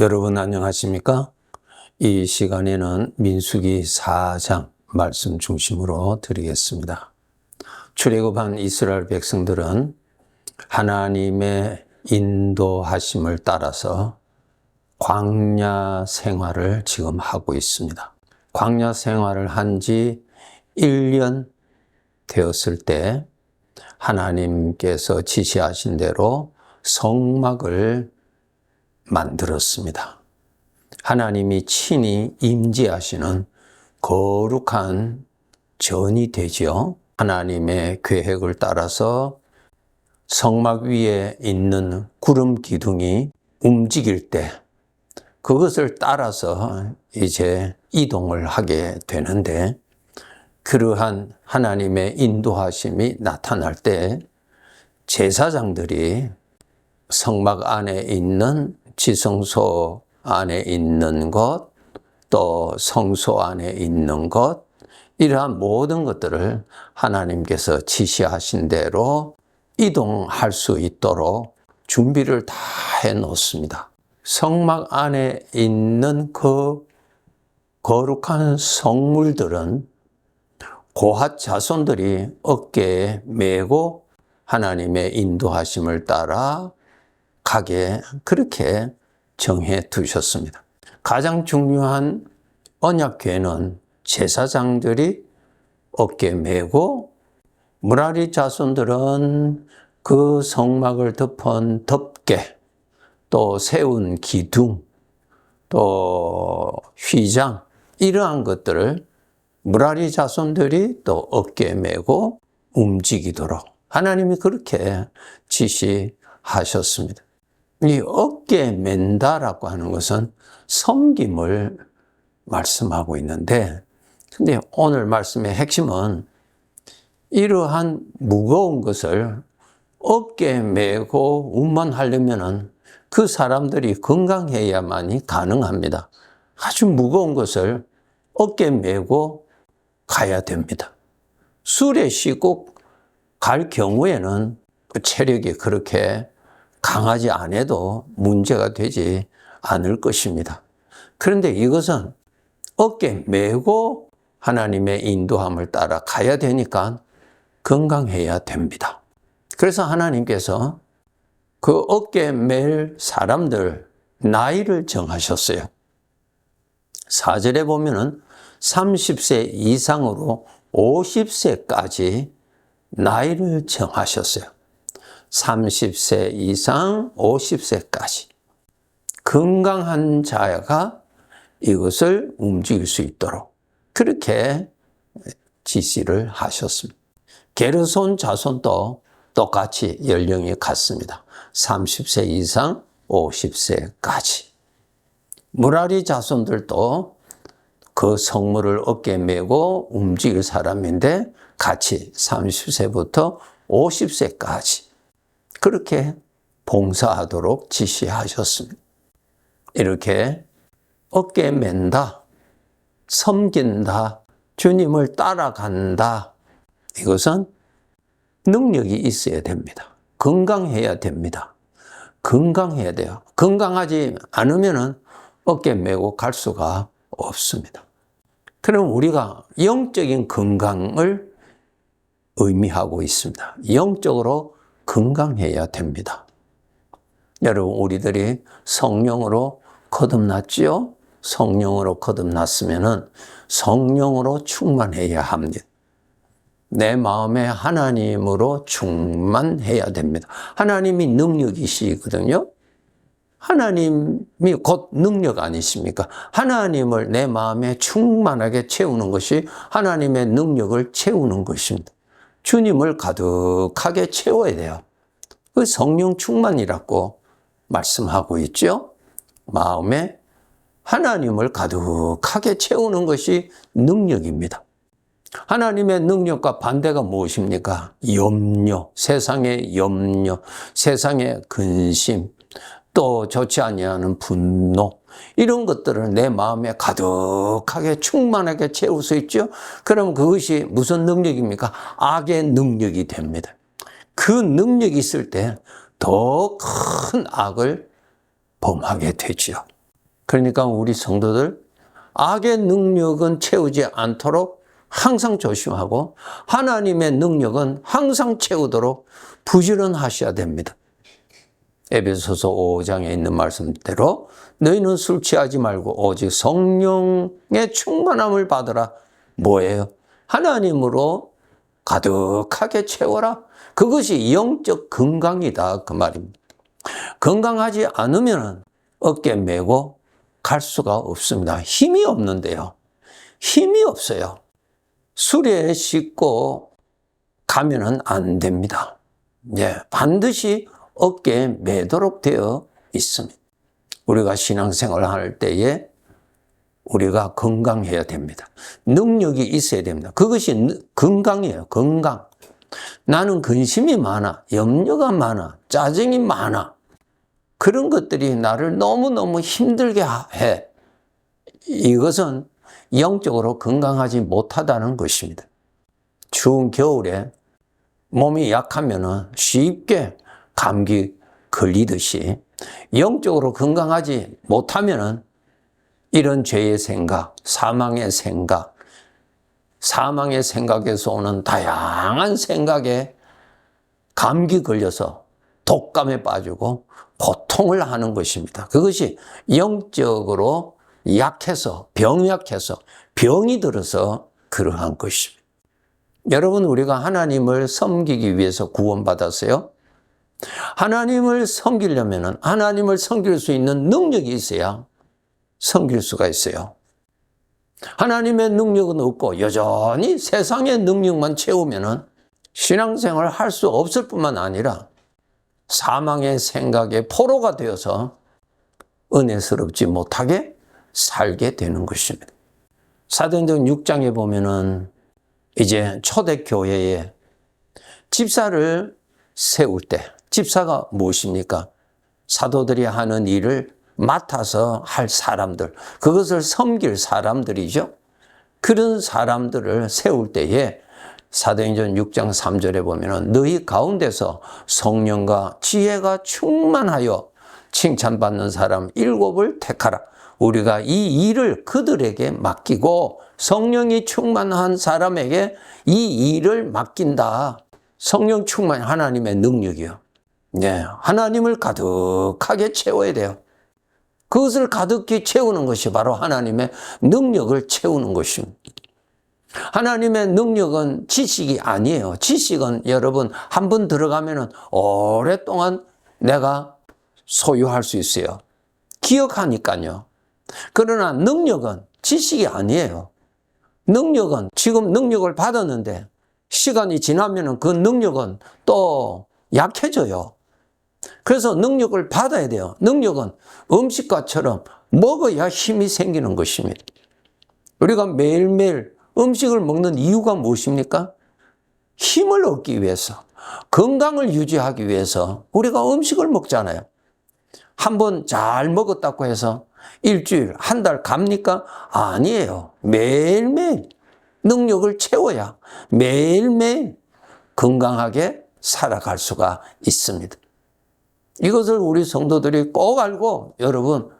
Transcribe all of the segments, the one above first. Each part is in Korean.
여러분 안녕하십니까? 이 시간에는 민수기 4장 말씀 중심으로 드리겠습니다. 출애굽한 이스라엘 백성들은 하나님의 인도하심을 따라서 광야 생활을 지금 하고 있습니다. 광야 생활을 한 지 1년 되었을 때 하나님께서 지시하신 대로 성막을 만들었습니다. 하나님이 친히 임재하시는 거룩한 전이 되지요. 하나님의 계획을 따라서 성막 위에 있는 구름 기둥이 움직일 때 그것을 따라서 이제 이동을 하게 되는데 그러한 하나님의 인도하심이 나타날 때 제사장들이 성막 안에 있는 지성소 안에 있는 것, 또 성소 안에 있는 것, 이러한 모든 것들을 하나님께서 지시하신 대로 이동할 수 있도록 준비를 다 해 놓습니다. 성막 안에 있는 그 거룩한 성물들은 고핫 자손들이 어깨에 메고 하나님의 인도하심을 따라 가게 그렇게 정해 두셨습니다. 가장 중요한 언약궤는 제사장들이 어깨 메고 무라리 자손들은 그 성막을 덮은 덮개 또 세운 기둥 또 휘장 이러한 것들을 무라리 자손들이 또 어깨에 메고 움직이도록 하나님이 그렇게 지시하셨습니다. 이 어깨에 맨다라고 하는 것은 섬김을 말씀하고 있는데, 근데 오늘 말씀의 핵심은 이러한 무거운 것을 어깨에 메고 운반하려면은 그 사람들이 건강해야만이 가능합니다. 아주 무거운 것을 어깨에 메고 가야 됩니다. 술에 쉬고 갈 경우에는 그 체력이 그렇게 강하지 않아도 문제가 되지 않을 것입니다. 그런데 이것은 어깨 메고 하나님의 인도함을 따라 가야 되니까 건강해야 됩니다. 그래서 하나님께서 그 어깨 맬 사람들 나이를 정하셨어요. 4절에 보면은 30세 이상으로 50세까지 나이를 정하셨어요. 30세 이상 50세까지 건강한 자가 이것을 움직일 수 있도록 그렇게 지시를 하셨습니다. 게르손 자손도 똑같이 연령이 같습니다. 30세 이상 50세까지. 무라리 자손들도 그 성물을 어깨에 메고 움직일 사람인데 같이 30세부터 50세까지 그렇게 봉사하도록 지시하셨습니다. 이렇게 어깨에 맨다, 섬긴다, 주님을 따라간다. 이것은 능력이 있어야 됩니다. 건강해야 됩니다. 건강해야 돼요. 건강하지 않으면 어깨 메고 갈 수가 없습니다. 그럼 우리가 영적인 건강을 의미하고 있습니다. 영적으로 건강해야 됩니다. 여러분, 우리들이 성령으로 거듭났지요? 성령으로 거듭났으면은 성령으로 충만해야 합니다. 내 마음에 하나님으로 충만해야 됩니다. 하나님이 능력이시거든요. 하나님이 곧 능력 아니십니까? 하나님을 내 마음에 충만하게 채우는 것이 하나님의 능력을 채우는 것입니다. 주님을 가득하게 채워야 돼요. 그 성령 충만이라고 말씀하고 있죠. 마음에 하나님을 가득하게 채우는 것이 능력입니다. 하나님의 능력과 반대가 무엇입니까? 염려, 세상의 염려, 세상의 근심, 또 좋지 아니하는 분노 이런 것들을 내 마음에 가득하게 충만하게 채울 수 있죠. 그럼 그것이 무슨 능력입니까? 악의 능력이 됩니다. 그 능력이 있을 때 더 큰 악을 범하게 되지요. 그러니까 우리 성도들 악의 능력은 채우지 않도록 항상 조심하고 하나님의 능력은 항상 채우도록 부지런하셔야 됩니다. 에베소서 5장에 있는 말씀대로 너희는 술 취하지 말고 오직 성령의 충만함을 받으라. 뭐예요? 하나님으로 가득하게 채워라. 그것이 영적 건강이다. 그 말입니다. 건강하지 않으면 어깨 메고 갈 수가 없습니다. 힘이 없는데요. 힘이 없어요. 술에 씻고 가면은 안 됩니다. 예, 반드시 어깨에 매도록 되어 있습니다. 우리가 신앙생활을 할 때에 우리가 건강해야 됩니다. 능력이 있어야 됩니다. 그것이 느- 건강이에요. 건강. 나는 근심이 많아. 염려가 많아. 짜증이 많아. 그런 것들이 나를 너무너무 힘들게 해. 이것은 영적으로 건강하지 못하다는 것입니다. 추운 겨울에 몸이 약하면은 쉽게 감기 걸리듯이 영적으로 건강하지 못하면은 이런 죄의 생각, 사망의 생각, 사망의 생각에서 오는 다양한 생각에 감기 걸려서 독감에 빠지고 고통을 하는 것입니다. 그것이 영적으로 약해서 병약해서 병이 들어서 그러한 것입니다. 여러분 우리가 하나님을 섬기기 위해서 구원받았어요. 하나님을 섬기려면 하나님을 섬길 수 있는 능력이 있어야 섬길 수가 있어요. 하나님의 능력은 없고 여전히 세상의 능력만 채우면 신앙생활을 할수 없을 뿐만 아니라 사망의 생각에 포로가 되어서 은혜스럽지 못하게 살게 되는 것입니다. 사도행전 6장에 보면은 이제 초대교회에 집사를 세울 때 집사가 무엇입니까? 사도들이 하는 일을 맡아서 할 사람들, 그것을 섬길 사람들이죠. 그런 사람들을 세울 때에 사도행전 6장 3절에 보면은 너희 가운데서 성령과 지혜가 충만하여 칭찬받는 사람 일곱을 택하라. 우리가 이 일을 그들에게 맡기고 성령이 충만한 사람에게 이 일을 맡긴다. 성령 충만 하나님의 능력이요. 네, 하나님을 가득하게 채워야 돼요. 그것을 가득히 채우는 것이 바로 하나님의 능력을 채우는 것입니다. 하나님의 능력은 지식이 아니에요. 지식은 여러분 한 번 들어가면은 오랫동안 내가 소유할 수 있어요. 기억하니까요. 그러나 능력은 지식이 아니에요. 능력은 지금 능력을 받았는데 시간이 지나면은 그 능력은 또 약해져요. 그래서 능력을 받아야 돼요. 능력은 음식과처럼 먹어야 힘이 생기는 것입니다. 우리가 매일매일 음식을 먹는 이유가 무엇입니까? 힘을 얻기 위해서, 건강을 유지하기 위해서 우리가 음식을 먹잖아요. 한 번 잘 먹었다고 해서 일주일, 한 달 갑니까? 아니에요. 매일매일 능력을 채워야 매일매일 건강하게 살아갈 수가 있습니다. 이것을 우리 성도들이 꼭 알고 여러분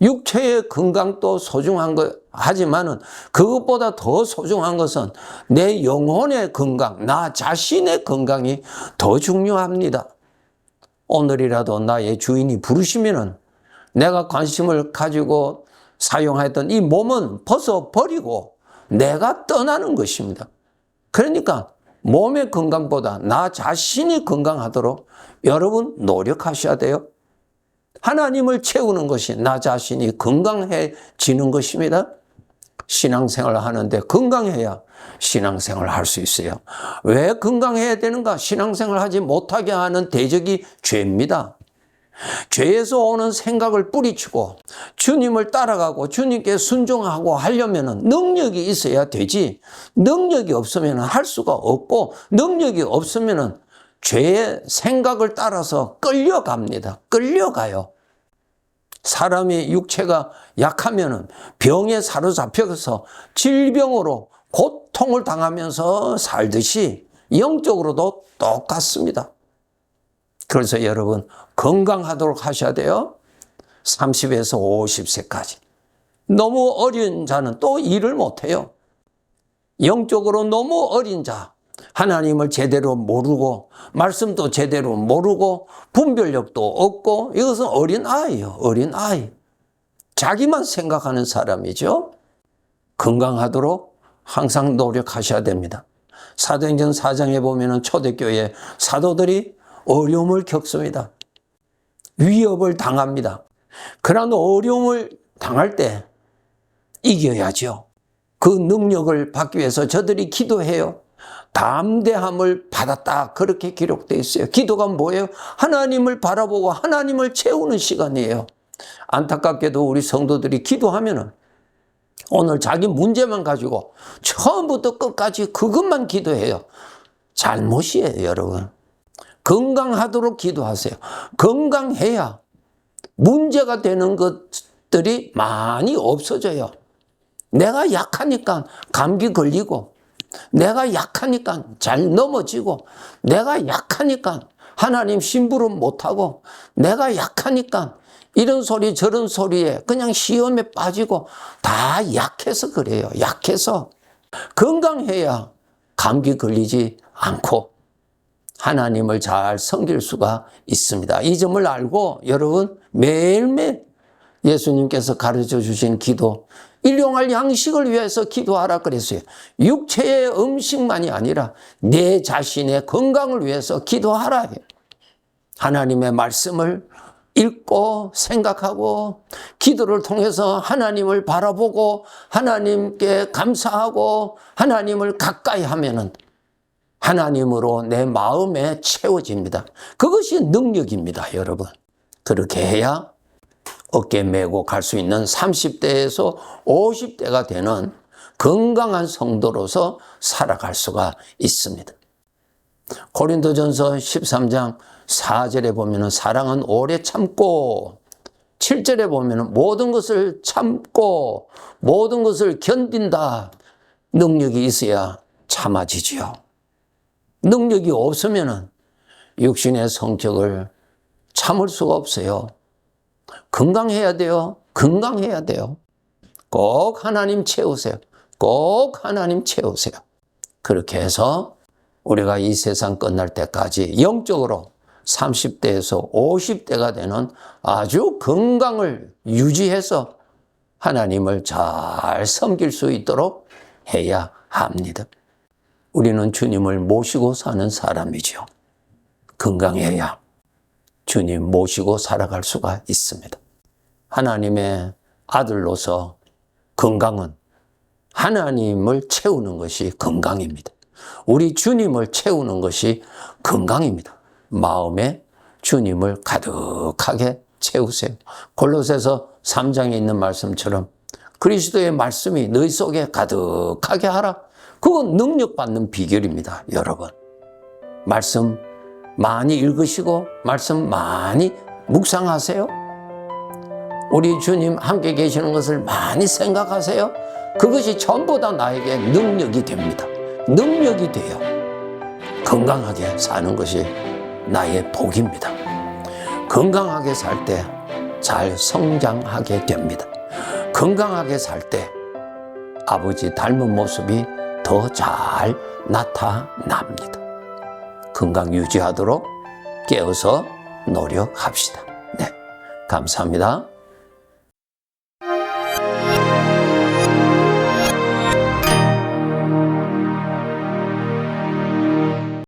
육체의 건강도 소중한 것 하지만은 그것보다 더 소중한 것은 내 영혼의 건강, 나 자신의 건강이 더 중요합니다. 오늘이라도 나의 주인이 부르시면은 내가 관심을 가지고 사용했던 이 몸은 벗어 버리고 내가 떠나는 것입니다. 그러니까 몸의 건강보다 나 자신이 건강하도록 여러분 노력하셔야 돼요. 하나님을 채우는 것이 나 자신이 건강해지는 것입니다. 신앙생활을 하는데 건강해야 신앙생활을 할수 있어요. 왜 건강해야 되는가? 신앙생활을 하지 못하게 하는 대적이 죄입니다. 죄에서 오는 생각을 뿌리치고 주님을 따라가고 주님께 순종하고 하려면 능력이 있어야 되지 능력이 없으면 할 수가 없고 능력이 없으면 죄의 생각을 따라서 끌려갑니다. 끌려가요. 사람의 육체가 약하면 병에 사로잡혀서 질병으로 고통을 당하면서 살듯이 영적으로도 똑같습니다. 그래서 여러분 건강하도록 하셔야 돼요. 30에서 50세까지. 너무 어린 자는 또 일을 못해요. 영적으로 너무 어린 자, 하나님을 제대로 모르고, 말씀도 제대로 모르고, 분별력도 없고, 이것은 어린 아이요, 어린 아이. 자기만 생각하는 사람이죠. 건강하도록 항상 노력하셔야 됩니다. 사도행전 4장에 보면은 초대교회 사도들이 어려움을 겪습니다. 위협을 당합니다. 그런 어려움을 당할 때 이겨야죠. 그 능력을 받기 위해서 저들이 기도해요. 담대함을 받았다. 그렇게 기록되어 있어요. 기도가 뭐예요? 하나님을 바라보고 하나님을 채우는 시간이에요. 안타깝게도 우리 성도들이 기도하면은 오늘 자기 문제만 가지고 처음부터 끝까지 그것만 기도해요. 잘못이에요, 여러분. 건강하도록 기도하세요. 건강해야 문제가 되는 것들이 많이 없어져요. 내가 약하니까 감기 걸리고, 내가 약하니까 잘 넘어지고, 내가 약하니까 하나님 심부름 못하고, 내가 약하니까 이런 소리 저런 소리에 그냥 시험에 빠지고 다 약해서 그래요. 약해서 건강해야 감기 걸리지 않고 하나님을 잘 섬길 수가 있습니다. 이 점을 알고 여러분 매일매일 예수님께서 가르쳐 주신 기도 일용할 양식을 위해서 기도하라 그랬어요. 육체의 음식만이 아니라 내 자신의 건강을 위해서 기도하라. 하나님의 말씀을 읽고 생각하고 기도를 통해서 하나님을 바라보고 하나님께 감사하고 하나님을 가까이 하면은 하나님으로 내 마음에 채워집니다. 그것이 능력입니다, 여러분. 그렇게 해야 어깨 메고 갈 수 있는 30대에서 50대가 되는 건강한 성도로서 살아갈 수가 있습니다. 고린도전서 13장 4절에 보면은 사랑은 오래 참고 7절에 보면은 모든 것을 참고 모든 것을 견딘다. 능력이 있어야 참아지지요. 능력이 없으면은 육신의 성격을 참을 수가 없어요. 건강해야 돼요. 건강해야 돼요. 꼭 하나님 채우세요. 꼭 하나님 채우세요. 그렇게 해서 우리가 이 세상 끝날 때까지 영적으로 30대에서 50대가 되는 아주 건강을 유지해서 하나님을 잘 섬길 수 있도록 해야 합니다. 우리는 주님을 모시고 사는 사람이죠. 건강해야 주님 모시고 살아갈 수가 있습니다. 하나님의 아들로서 건강은 하나님을 채우는 것이 건강입니다. 우리 주님을 채우는 것이 건강입니다. 마음에 주님을 가득하게 채우세요. 골로새서 3장에 있는 말씀처럼 그리스도의 말씀이 너희 속에 가득하게 하라. 그건 능력 받는 비결입니다, 여러분. 말씀 많이 읽으시고 말씀 많이 묵상하세요. 우리 주님 함께 계시는 것을 많이 생각하세요. 그것이 전부 다 나에게 능력이 됩니다. 능력이 돼요. 건강하게 사는 것이 나의 복입니다. 건강하게 살 때 잘 성장하게 됩니다. 건강하게 살 때 아버지 닮은 모습이 더 잘 나타납니다. 건강 유지하도록 깨어서 노력합시다. 네. 감사합니다.